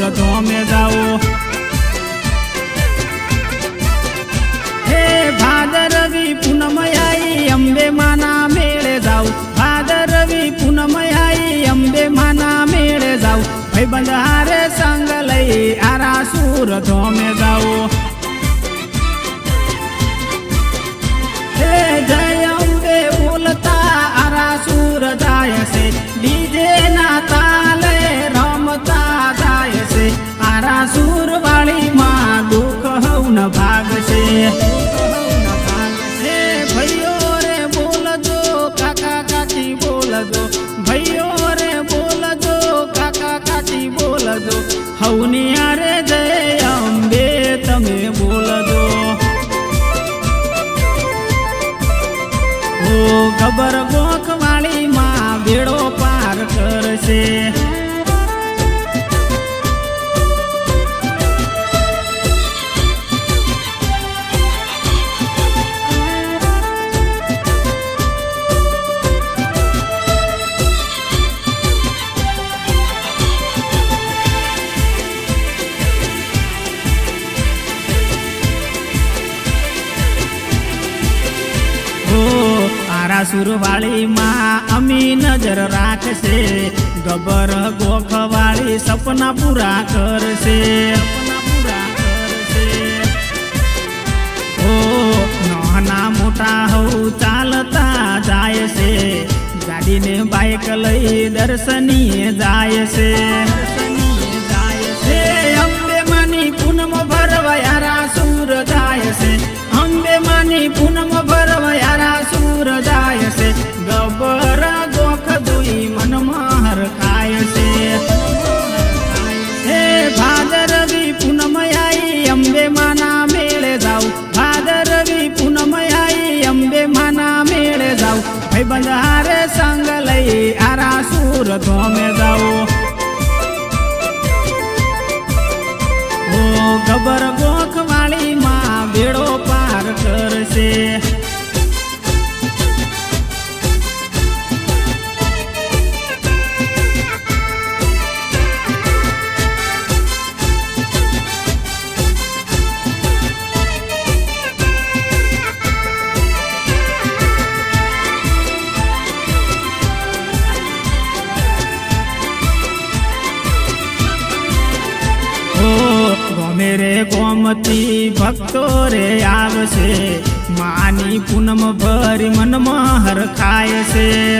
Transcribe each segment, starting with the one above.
રથો મે જાઓ. હે ભાદરવી પૂનમ આઈ અંબે માના મેળે જાઉં ભાદરવી પૂનમ આઈ અંબે માના મેળે જાઉં ભાઈ બંધ હવની રે જય અંબે તમે બોલજો. ઓ ખબર ગોખ સુરવાળી માં અમી નજર રાખશે. ગબર ગોખવાળી સપના પૂરા કરશે. નાના મોટા હવ ચાલતા જાય છે ગાડીને બાઇક લઈ દર્શનીય જાય છે સુર ધોમે જાઉં ઓ ગબર ગોખ વાળી માં બેડો પાર કરશે રે ગોમતી ભક્તો રે આવશે. માની પૂનમ ભરી મનમાં હરખાય છે.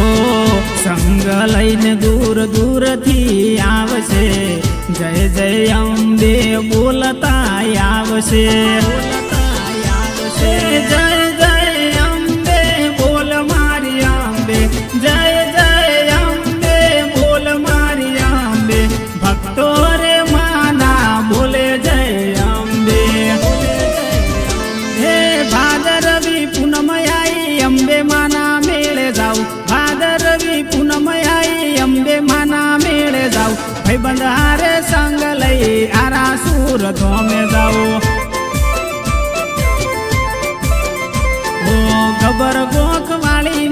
ઓ, સંગ લઈને દૂર દૂરથી આવશે. જય જય અંબે બોલતા આવશે. માના મેળે જાઉં. ભાદરવી પૂનમ અંબે માના મેળે જાઉં. ભાઈબંધ હારે સંગ લઈ આરા સુર ધોમે જાઉં. ખબર ગોખ વાળી